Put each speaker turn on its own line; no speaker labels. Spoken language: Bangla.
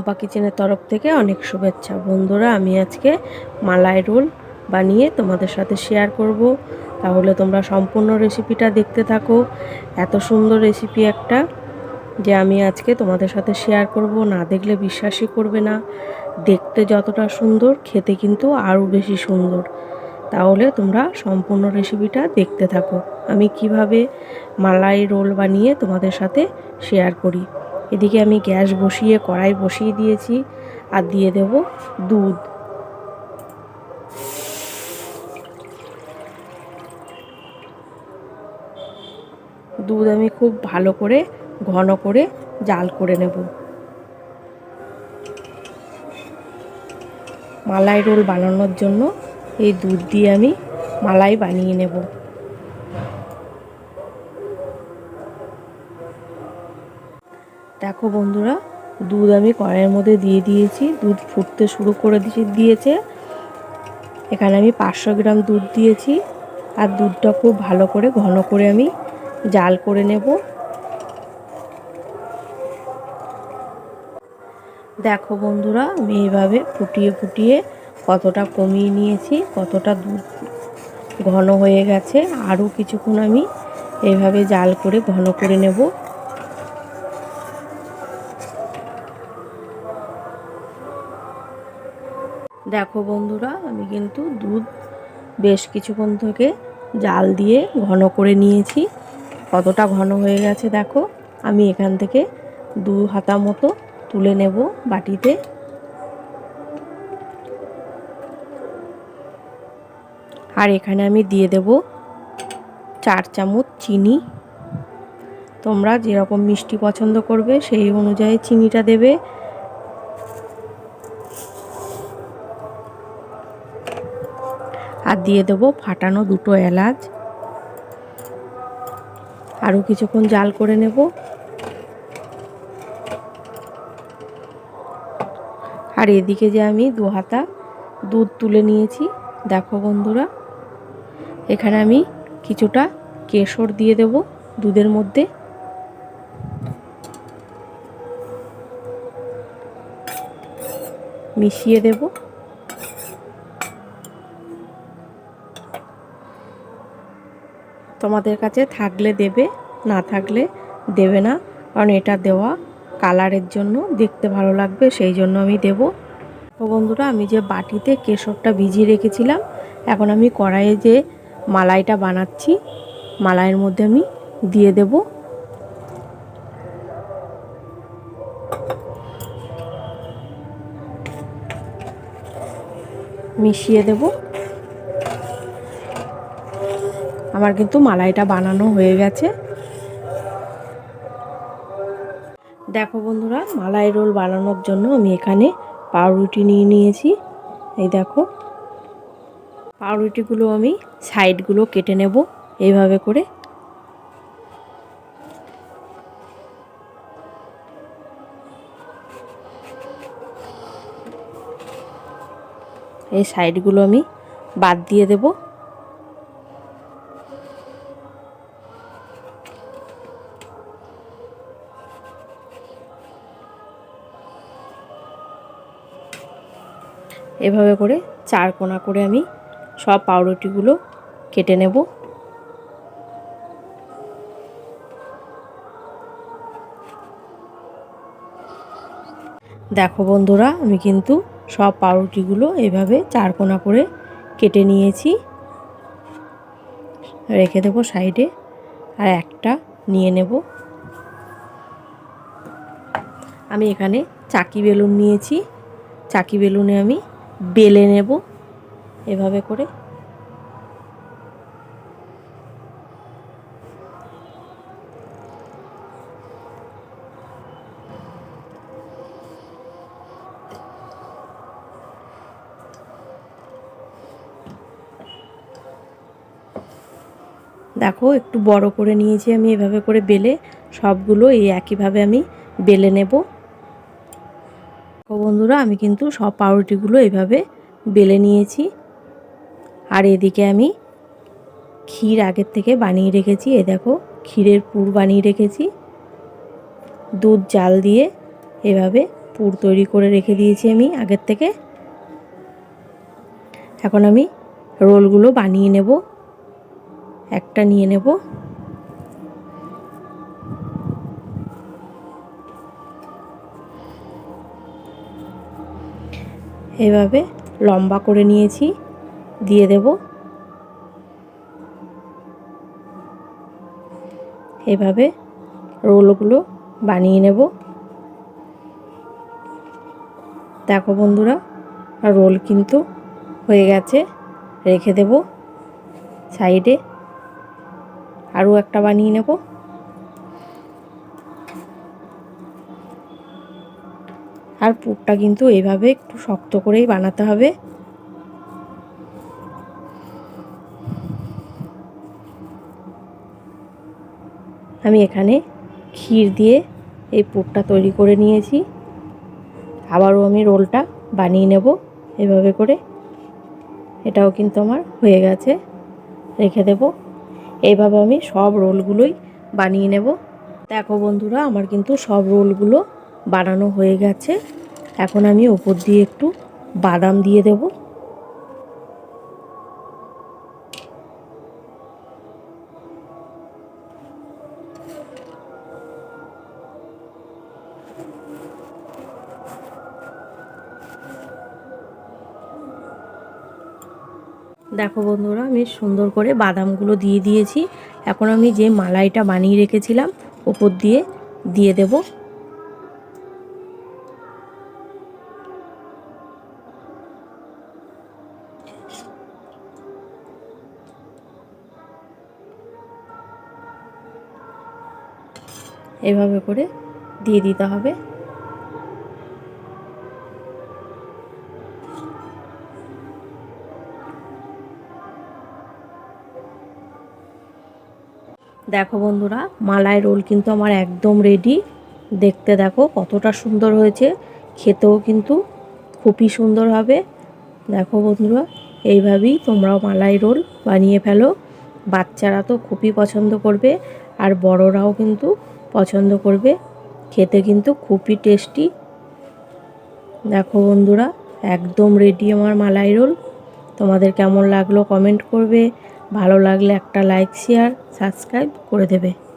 পম্পা কিচেনের তরফ থেকে অনেক শুভেচ্ছা। বন্ধুরা, আমি আজকে মালাই রোল বানিয়ে তোমাদের সাথে শেয়ার করব। তাহলে তোমরা সম্পূর্ণ রেসিপিটা দেখতে থাকো। এত সুন্দর রেসিপি একটা যে আমি আজকে তোমাদের সাথে শেয়ার করব। না দেখলে বিশ্বাসই করবে না। দেখতে যতটা সুন্দর, খেতে কিন্তু আরও বেশি সুন্দর। তাহলে তোমরা সম্পূর্ণ রেসিপিটা দেখতে থাকো। আমি কীভাবে মালাই রোল বানিয়ে তোমাদের সাথে শেয়ার করি? এদিকে আমি গ্যাস বসিয়ে, কড়াই বসিয়ে দিয়েছি আর দিয়ে দেব দুধ। দুধ আমি খুব ভালো করে, ঘন করে জাল করে নেব। মালাই রোল বানানোর জন্য এই দুধ দিয়ে আমি মালাই বানিয়ে নেব। দেখো বন্ধুরা, দুধ আমি কড়াইয়ের মধ্যে দিয়ে দিয়েছি। দুধ ফুটতে শুরু করে দিয়েছে এখানে আমি পাঁচশো গ্রাম দুধ দিয়েছি। আর দুধটা খুব ভালো করে, ঘন করে আমি জাল করে নেব। দেখো বন্ধুরা, আমি এইভাবে ফুটিয়ে ফুটিয়ে কতটা কমিয়ে নিয়েছি, কতটা দুধ ঘন হয়ে গেছে। আরও কিছুক্ষণ আমি এইভাবে জাল করে ঘন করে নেব। দেখো বন্ধুরা, আমি কিন্তু দুধ বেশ কিছুক্ষণ থেকে জাল দিয়ে ঘন করে নিয়েছি। কতটা ঘন হয়ে গেছে দেখো, আমি এখান থেকে দু হাতা মতো তুলে নেব বাটিতে। আর এখানে আমি দিয়ে দেব চার চামচ চিনি। তোমরা যেরকম মিষ্টি পছন্দ করবে, সেই অনুযায়ী চিনিটা দেবে। আর দিয়ে দেবো ফাটানো দুটো এলাচ। আরও কিছুক্ষণ জাল করে নেব। আর এদিকে যে আমি দু হাতা দুধ তুলে নিয়েছি, দেখো বন্ধুরা, এখানে আমি কিছুটা কেশর দিয়ে দেব দুধের মধ্যে। মিশিয়ে দেব। তোমাদের কাছে থাকলে দেবে, না থাকলে দেবে না। কারণ এটা দেওয়া কালারের জন্য দেখতে ভালো লাগবে, সেই জন্য আমি দেব। তো বন্ধুরা, আমি যে বাটিতে কেশরটা ভিজিয়ে রেখেছিলাম, এখন আমি কড়াইয়ে যে মালাইটা বানাচ্ছি, মালাইয়ের মধ্যে আমি দিয়ে দেব। মিশিয়ে দেব। আমার কিন্তু মালাইটা বানানো হয়ে গেছে। দেখো বন্ধুরা, মালাই রোল বানানোর জন্য আমি এখানে পাউরুটি নিয়ে নিয়েছি। এই দেখো, পাউরুটিগুলো আমি সাইডগুলো কেটে নেব এইভাবে করে। এই সাইডগুলো আমি বাদ দিয়ে দেব। এভাবে করে চার কোনা করে আমি সব পাউরুটিগুলো কেটে নেব। দেখো বন্ধুরা, আমি কিন্তু সব পাউরুটিগুলো এভাবে চার চারকোনা করে কেটে নিয়েছি। রেখে দেবো সাইডে আর একটা নিয়ে নেব। আমি এখানে চাকি বেলুন নিয়েছি। চাকি বেলুনে আমি বেলে নেব এভাবে করে। দেখো, একটু বড় করে নিয়েছি আমি এভাবে করে বেলে। সবগুলো এই একইভাবে আমি বেলে নেব। বন্ধুরা, আমি কিন্তু সব পাউরুটিগুলো এভাবে বেলে নিয়েছি। আর এদিকে আমি ক্ষীর আগের থেকে বানিয়ে রেখেছি। এ দেখো, ক্ষীরের পুর বানিয়ে রেখেছি। দুধ, জাল দিয়ে এভাবে পুর তৈরি করে রেখে দিয়েছি আমি আগের থেকে। এখন আমি রোলগুলো বানিয়ে নেব। একটা নিয়ে নেব। এভাবে লম্বা করে নিয়েছি, দিয়ে দেব। এভাবে রোলগুলো বানিয়ে নেব। দেখো বন্ধুরা, রোল কিন্তু হয়ে গেছে, রেখে দেব সাইডে। আরও একটা বানিয়ে নেব। আর পুরটা কিন্তু এইভাবে একটু শক্ত করেই বানাতে হবে। আমি এখানে ক্ষীর দিয়ে এই পুরটা তৈরি করে নিয়েছি। আবারও আমি রোলটা বানিয়ে নেব এভাবে করে। এটাও কিন্তু আমার হয়ে গেছে, রেখে দেব। এইভাবে আমি সব রোলগুলোই বানিয়ে নেব। দেখো বন্ধুরা, আমার কিন্তু সব রোলগুলো বানানো হয়ে গেছে। এখন আমি ওপর দিয়ে একটু বাদাম দিয়ে দেব। দেখো বন্ধুরা, আমি সুন্দর করে বাদামগুলো দিয়ে দিয়েছি। এখন আমি যে মালাইটা বানিয়ে রেখেছিলাম ওপর দিয়ে দিয়ে দেব। এভাবে করে দিয়ে দিতে হবে। দেখো বন্ধুরা মালাই রোল কিন্তু আমার একদম রেডি দেখতে দেখো কতটা সুন্দর হয়েছে, খেতেও কিন্তু খুবই সুন্দর হবে। দেখো বন্ধুরা এইভাবেই তোমরাও মালাই রোল বানিয়ে ফেলো। বাচ্চারা তো খুবই পছন্দ করবে আর বড়রাও কিন্তু পছন্দ করবে। খেতে কিন্তু খুবই টেস্টি। দেখো বন্ধুরা, একদম রেডি আমার মালাই রোল। তোমাদের কেমন লাগল কমেন্ট করবে। ভালো লাগলে একটা লাইক শেয়ার সাবস্ক্রাইব করে দেবে।